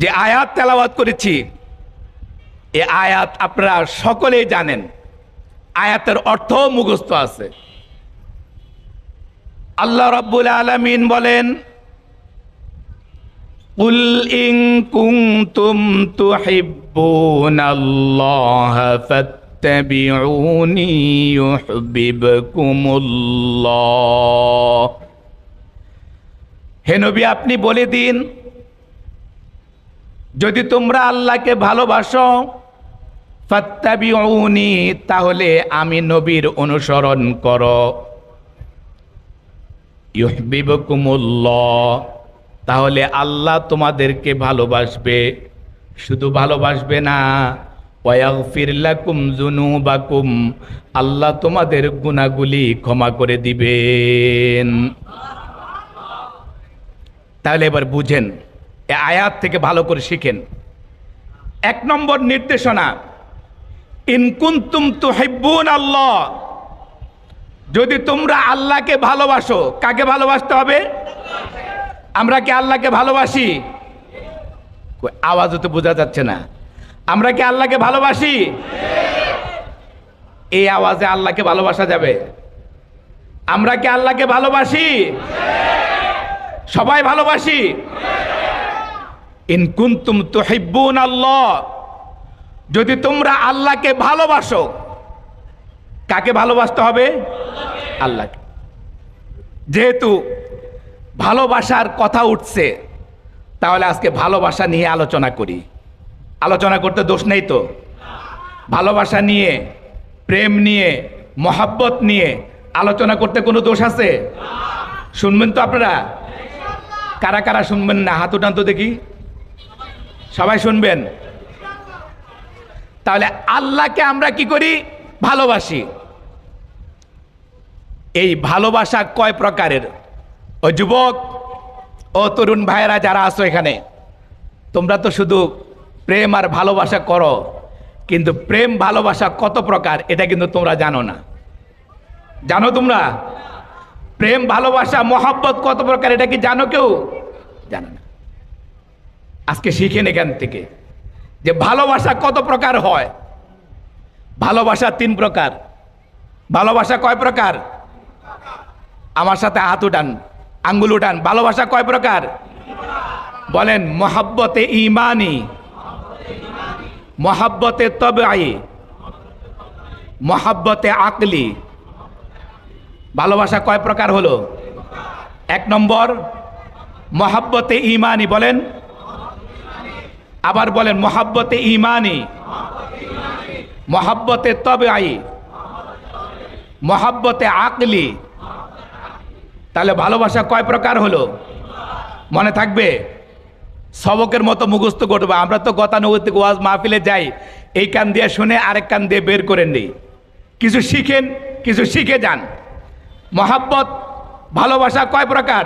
যে আয়াত তেলাওয়াত করেছি এ আয়াত আপনারা সকলেই জানেন আয়াতের অর্থ মুখস্থ আছে আল্লাহ রাব্বুল আলামিন বলেন قل إن كنتم تحبون الله فاتبعوني يحببكم الله হে নবী আপনি বলে দিন যদি তোমরা আল্লাহকে ভালোবাসো, ফাত্তাবিউনি, তাহলে আমি নবীর অনুসরণ করো। ইউহবিবকুমুল্লাহ তাহলে আল্লাহ তোমাদেরকে ভালোবাসবে। শুধু ভালোবাসবে না, ওয়াগফির লাকুম যুনুবাকুম, আল্লাহ তোমাদের গুনাহগুলি ক্ষমা করে দিবেন। তাহলে এবার বুঝেন এ আয়াত থেকে ভালো করে শিখেন। এক নম্বর নির্দেশনা ইনকুন্তুম তুহিব্বুন আল্লাহ যদি তোমরা আল্লাহকে ভালোবাসো, কাকে ভালোবাসতে হবে? আমরা কি আল্লাহকে ভালোবাসি? আওয়াজও তো বোঝা যাচ্ছে না। আমরা কি আল্লাহকে ভালোবাসি? এই আওয়াজে আল্লাহকে ভালোবাসা যাবে। আমরা কি আল্লাহকে ভালোবাসি? সবাই ভালোবাসি? ইন কুন্তুম তুহিব্বুন আল্লাহ। যদি তোমরা আল্লাহকে ভালোবাসো, কাকে ভালোবাসতে হবে? আল্লাহকে। যেহেতু ভালোবাসার কথা উঠছে, তাহলে আজকে ভালোবাসা নিয়ে আলোচনা করি। আলোচনা করতে দোষ নেই তো? ভালোবাসা নিয়ে, প্রেম নিয়ে, মহাব্বত নিয়ে আলোচনা করতে কোনো দোষ আছে? শুনবেন তো আপনারা? কারা কারা শুনবেন না? হাত উঠান তো দেখি। সবাই শুনবেন। তাহলে আল্লাহকে আমরা কি করি? ভালোবাসি। এই ভালোবাসা কয় প্রকারের? ও যুবক, ও তরুণ ভাইয়েরা যারা আছো এখানে, তোমরা তো শুধু প্রেম আর ভালোবাসা করো, কিন্তু প্রেম, ভালোবাসা কত প্রকার, এটা কিন্তু তোমরা জানো না। জানো তোমরা? প্রেম, ভালোবাসা, মহাব্বত কত প্রকার, এটা কি জানো কেউ? জানো না। আজকে শিখেন এখান থেকে যে ভালোবাসা কত প্রকার হয়? ভালোবাসা তিন প্রকার। ভালোবাসা কয় প্রকার? আমার সাথে হাত উঠান, আঙ্গুল উঠান। ভালোবাসা কয় প্রকার? বলেন, মহাব্বতে ইমানি, মহাব্বতে তবাই মহাব্বতে আকলি। ভালোবাসা কয় প্রকার হলো? এক নম্বর, মহাব্বতে ইমানি। বলেন আবার বলেন, মহাব্বতে ইমানি। মহাব্বতে তবাই মহাব্বতে আকলি। তাহলে ভালোবাসা কয় প্রকার হলো? মনে থাকবে? সবকের মতো মুখস্থ করব আমরা তো গতানুগতিক ওয়াজ মাহফিলে যাই। এই কান দিয়ে শুনে আরেক কান দিয়ে বের করে নেই কিছু শিখেন, কিছু শিখে যান। মহাব্বত, ভালোবাসা কয় প্রকার?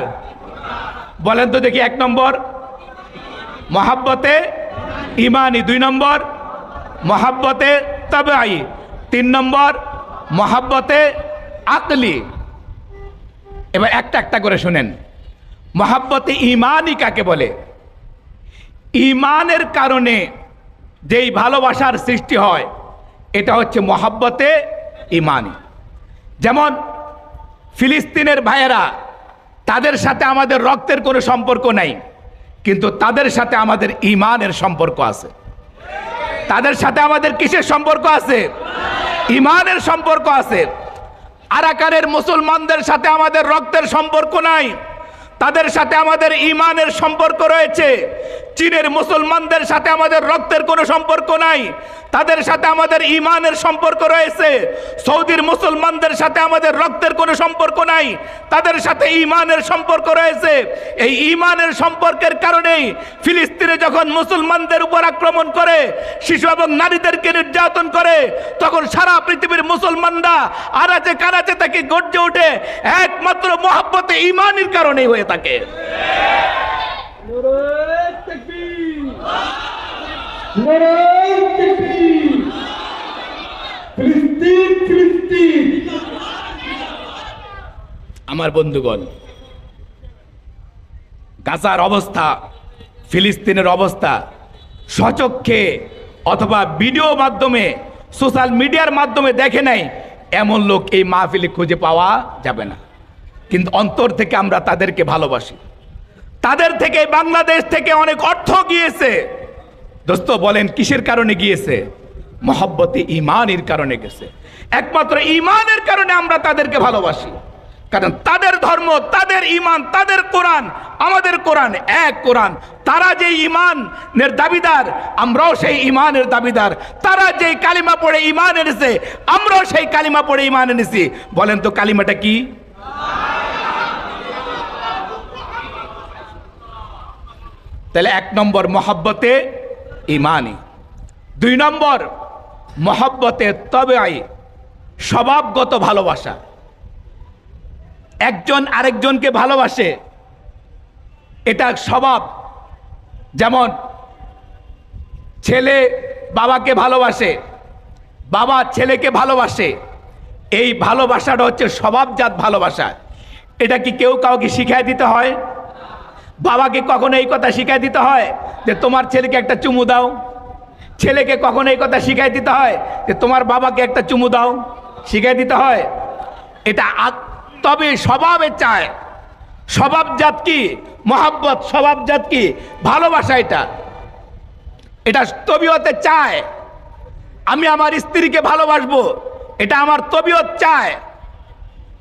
বলেন তো দেখি এক নম্বর। মহাব্বতে ইমানি দুই নম্বর, মহাব্বতে তবে আই তিন নম্বর, মহাব্বতে আকলি। এবার একটা একটা করে শুনেন। মহাব্বতে ইমানই কাকে বলে? ইমানের কারণে যেই ভালোবাসার সৃষ্টি হয়, এটা হচ্ছে মহাব্বতে ইমানি। যেমন, ফিলিস্তিনের ভাইয়েরা তাদের সাথে আমাদের রক্তের কোনো সম্পর্ক নাই। কিন্তু তাদের সাথে আমাদের ইমানের সম্পর্ক আছে। তাদের সাথে আমাদের কিসের সম্পর্ক আছে? ইমানের সম্পর্ক আছে। আরাকারের মুসলমানদের সাথে আমাদের রক্তের সম্পর্ক নাই। তাদের সাথে আমাদের ইমানের সম্পর্ক রয়েছে। চীনের মুসলমানদের সাথে আমাদের রক্তের কোনো সম্পর্ক নাই। তাদের সাথে আমাদের ইমানের সম্পর্ক রয়েছে। সৌদির মুসলমানদের সাথে আমাদের রক্তের কোনো সম্পর্ক নাই। তাদের সাথে ইমানের সম্পর্ক রয়েছে। এই ইমানের সম্পর্কের কারণেই ফিলিস্তিনে যখন মুসলমানদের উপর আক্রমণ করে, শিশু এবং নারীদেরকে নির্যাতন করে, তখন সারা পৃথিবীর মুসলমানরা আরাচে কারাচে তাকে গর্জে ওঠে। একমাত্র মহাব্বতে ইমানের কারণেই হয়ে থাকে। আমার বন্ধুগণ, গাজার অবস্থা, ফিলিস্তিনের অবস্থা, সচক্ষে অথবা ভিডিও মাধ্যমে সোশ্যাল মিডিয়ার মাধ্যমে দেখে নাই, এমন লোক এই মাহফিলে খুঁজে পাওয়া যাবে না। কিন্তু অন্তর থেকে আমরা তাদেরকে ভালোবাসি। তাদের থেকে বাংলাদেশ থেকে অনেক অর্থ গিয়েছে। দোস্ত, বলেন, কিসের কারণে গিয়েছে? মহব্বতে ইমানের কারণে গেছে। একমাত্র ইমানের কারণে আমরা তাদেরকে ভালোবাসি। কারণ তাদের ধর্ম, তাদের ইমান তাদের কোরআন, আমাদের কোরআন এক কোরআন। তারা যে ইমানের দাবিদার, আমরাও সেই ইমানের দাবিদার। তারা যে কালিমা পড়ে ইমান এনেছে, আমরাও সেই কালিমা পড়ে ইমান এনেছি। বলেন তো, কালিমাটা কি? তাহলে এক নম্বর, মহাব্বতে ইমানি। দুই নম্বর, মহাব্বতে তবে স্বভাবগত ভালোবাসা। একজন আরেকজনকে ভালোবাসে, এটা স্বভাব। যেমন, ছেলে বাবাকে ভালোবাসে, বাবা ছেলেকে ভালোবাসে, এই ভালোবাসাটা হচ্ছে স্বভাবজাত ভালোবাসা। এটা কি কেউ কাউকে শিখাই দিতে হয়? বাবাকে কখনো এই কথা শিখাই দিতে হয়? যে তোমার ছেলেকে একটা চুমু দাও। ছেলেকে কখনো এই কথা শিখাই দিতে হয় যে তোমার বাবাকে একটা চুমু দাও। শিখাই দিতে হয়। এটা তবে স্বভাবে চায়। স্বভাবজাত কি? মহাব্বত স্বভাবজাত কি? ভালোবাসা এটা। এটা তবিয়তে চায়। আমি আমার স্ত্রীকে ভালোবাসবো। এটা আমার তবিয়ত চায়।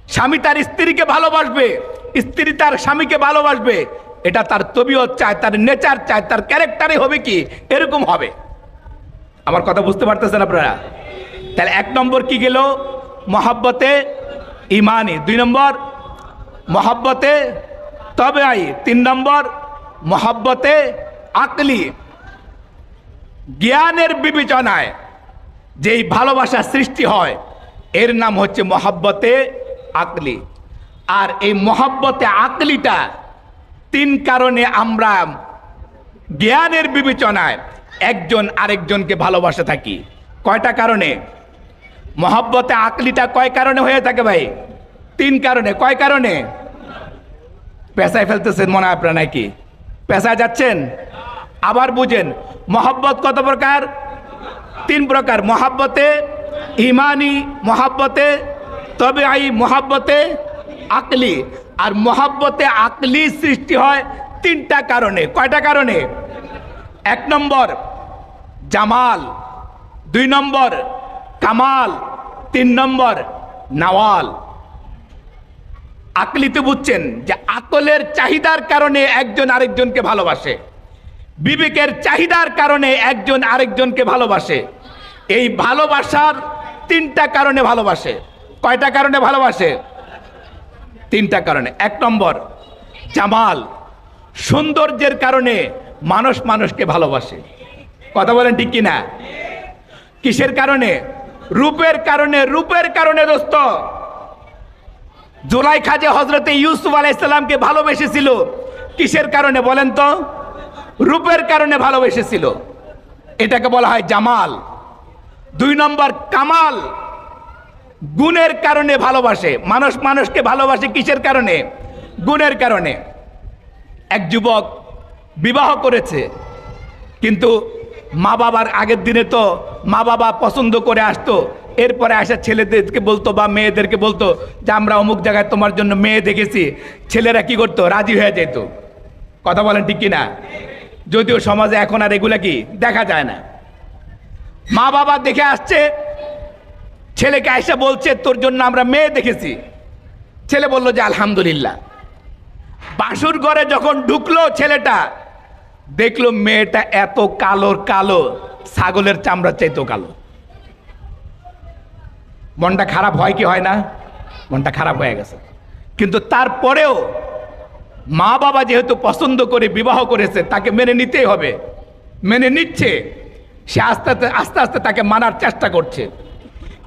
স্বামী তার স্ত্রীকে ভালোবাসবে। স্ত্রী তার স্বামীকে ভালোবাসবে। এটা তার তবিয়ত চায় তার নেচার চায় তার ক্যারেক্টারে হবে কি? এরকম হবে। আমার কথা বুঝতে পারতেছেন আপনারা? তাহলে এক নম্বর কি গেল? মহাব্বতে ইমানি। দুই নম্বর, মহাব্বতে তবে আই তিন নম্বর, মহাব্বতে আকলি। জ্ঞানের বিবেচনায় যেই ভালোবাসা সৃষ্টি হয়, এর নাম হচ্ছে মহাব্বতে আকলি। আর এই মহাব্বতে আকলিটা তিন কারণে আমরা জ্ঞানের বিবেচনায় একজন আরেকজনকে ভালোবাসে থাকি। কয়টা কারণে? মহাব্বতে আকলিটা কয় কারণে হয়ে থাকে ভাই? তিন কারণে। কয় কারণে? পেশায় ফেলতেছেন মনে হয় আপনার নাকি? পেশায় যাচ্ছেন? আবার বুঝেন, মহব্বত কত প্রকার? তিন প্রকার। মহাব্বতে ইমানি, মহাব্বতে তবে আই মহাব্বতে আকলি। আর মহাব্বতে আকলি সৃষ্টি হয় তিনটা কারণে। কয়টা কারণে? এক নম্বর, জামাল। দুই নম্বর, কামাল। তিন নম্বর, নাওয়াল। আকলিতে বুঝছেন যে আকলের চাহিদার কারণে একজন আরেকজনকে ভালোবাসে। বিবেকের চাহিদার কারণে একজন আরেকজনকে ভালোবাসে। এই ভালোবাসার তিনটা কারণে ভালোবাসে। কয়টা কারণে ভালোবাসে? তিনটা কারণে। এক নম্বর, জামাল। সৌন্দর্যের কারণে মানুষ মানুষকে ভালোবাসে। কথা বলেন ঠিক কিনা? কিসের কারণে? রূপের কারণে রূপের কারণে দোস্ত। জোলাই খাজে হজরতে ইউসুফ আলাইসাল্লামকে ভালোবেসেছিল, কিসের কারণে বলেন তো? রূপের কারণে ভালোবেসেছিল। এটাকে বলা হয় জামাল। দুই নম্বর, কামাল। গুণের কারণে ভালোবাসে। মানুষ মানুষকে ভালোবাসে কিসের কারণে? গুণের কারণে। এক যুবক বিবাহ করেছে, কিন্তু মা বাবার আগের দিনে তো মা বাবা পছন্দ করে আসতো। এরপরে আসা ছেলেদেরকে বলতো বা মেয়েদেরকে বলতো যে, আমরা অমুক জায়গায় তোমার জন্য মেয়ে দেখেছি। ছেলেরা কি করতো? রাজি হয়ে যেত। কথা বলেন ঠিক কিনা? যদিও সমাজে এখন আর এগুলা কি? দেখা যায় না। মা বাবা দেখে আসছে ছেলেকে আয়সা বলছে, তোর জন্য আমরা মেয়ে দেখেছি। ছেলে বলল যে, আলহামদুলিল্লাহ। বাসুর ঘরে যখন ঢুকলো, ছেলেটা দেখল মেয়েটা এত কালোর কালো, ছাগলের চামড়ার চাইতো কালো। মনটা খারাপ হয় কি হয় না? মনটা খারাপ হয়ে গেছে। কিন্তু তারপরেও মা বাবা যেহেতু পছন্দ করে, বিবাহ করেছে, তাকে মেনে নিতেই হবে। মেনে নিচ্ছে, সে আস্তে আস্তে আস্তে আস্তে তাকে মানার চেষ্টা করছে।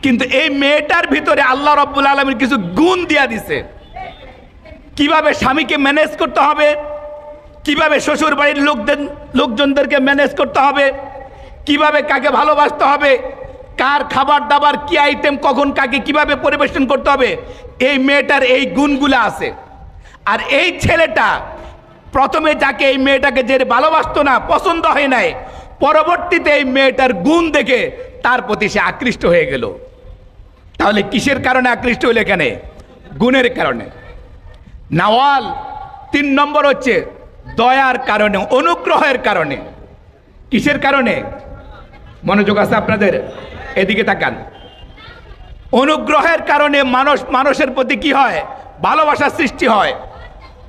কিন্তু এই মেয়েটার ভিতরে আল্লাহ রব্বুল আলমীর কিছু গুণ দিয়া দিছে। কীভাবে স্বামীকে ম্যানেজ করতে হবে? কীভাবে শ্বশুর বাড়ির লোকদের লোকজনদেরকে ম্যানেজ করতে হবে? কীভাবে কাকে ভালোবাসতে হবে? কার খাবার দাবার কি আইটেম কখন কাকে কীভাবে পরিবেশন করতে হবে? এই মেয়েটার এই গুণগুলো আছে। আর এই ছেলেটা প্রথমে যাকে এই মেয়েটাকে যে ভালোবাসতো না, পছন্দ হয় নাই, পরবর্তীতে এই মেয়েটার গুণ দেখে তার প্রতি সে আকৃষ্ট হয়ে গেল। তাহলে কিসের কারণে আকৃষ্ট হইল এখানে? গুণের কারণে। নাওয়াল তিন নম্বর হচ্ছে দয়ার কারণে, অনুগ্রহের কারণে। কিসের কারণে? মনোযোগ আছে আপনাদের? এদিকে তাকান। অনুগ্রহের কারণে মানুষ, মানুষের প্রতি কি হয়? ভালোবাসার সৃষ্টি হয়।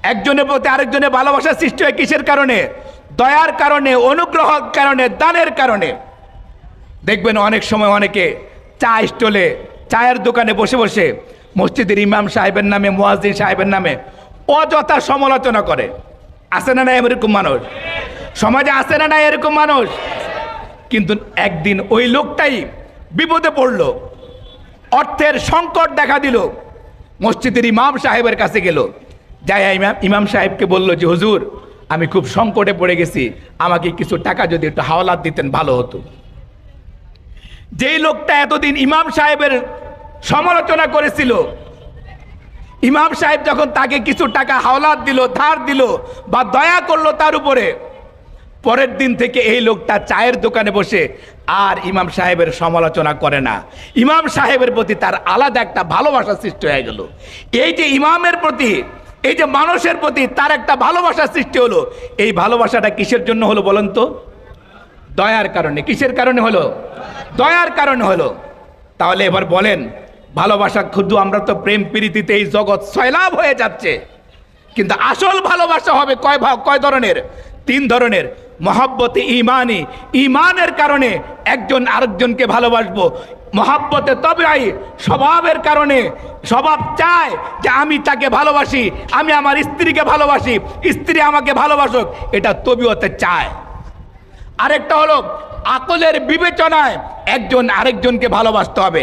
একজনের প্রতি আরেকজনের ভালোবাসার সৃষ্টি হয় কিসের কারণে? দয়ার কারণে অনুগ্রহের কারণে, দানের কারণে। দেখবেন অনেক সময় অনেকে চা স্টলে চায়ের দোকানে বসে বসে মসজিদের ইমাম সাহেবের নামে, মুয়াজ্জিন সাহেবের নামে অযথা সমালোচনা করে। আছে না না এরকম মানুষ? সমাজে আছে না না এরকম মানুষ? কিন্তু একদিন ওই লোকটাই বিপদে পড়ল। অর্থের সংকট দেখা দিল। মসজিদের ইমাম সাহেবের কাছে গেল। যাই ইমাম ইমাম সাহেবকে বলল যে, হুজুর, আমি খুব সংকটে পড়ে গেছি। আমাকে কিছু টাকা যদি একটু হাওলাত দিতেন, ভালো হতো। যেই লোকটা এতদিন ইমাম সাহেবের সমালোচনা করেছিল। ইমাম সাহেব যখন তাকে কিছু টাকা হাওলাত দিল, ধার দিল বা দয়া করল তার উপরে, পরের দিন থেকে এই লোকটা চায়ের দোকানে বসে আর ইমাম সাহেবের সমালোচনা করে না। ইমাম সাহেবের প্রতি তার আলাদা একটা ভালোবাসা সৃষ্টি হয়ে গেল। এই যে ইমামের প্রতি, এই যে মানুষের প্রতি তার একটা ভালোবাসা সৃষ্টি হলো, এই ভালোবাসাটা কিসের জন্য হলো বলেন তো? দয়ার কারণে। কিসের কারণে হলো? দয়ার কারণে হলো। তাহলে এবার বলেন ভালোবাসা ক্ষুদ্র আমরা তো প্রেম প্রীতিতে এই জগৎ সয়লাভ হয়ে যাচ্ছে। কিন্তু আসল ভালোবাসা হবে কয় ভাগ, কয় ধরনের? তিন ধরনের। মহাব্বতে ইমানই ইমানের কারণে একজন আরেকজনকে ভালোবাসবো। মহাব্বতে তবেই স্বভাবের কারণে স্বভাব চায় যে আমি তাকে ভালোবাসি, আমি আমার স্ত্রীকে ভালোবাসি, স্ত্রী আমাকে ভালোবাসুক, এটা তবিয়তে চায়। আরেকটা হলো, আকলের বিবেচনায় একজন আরেকজনকে ভালোবাসতে হবে।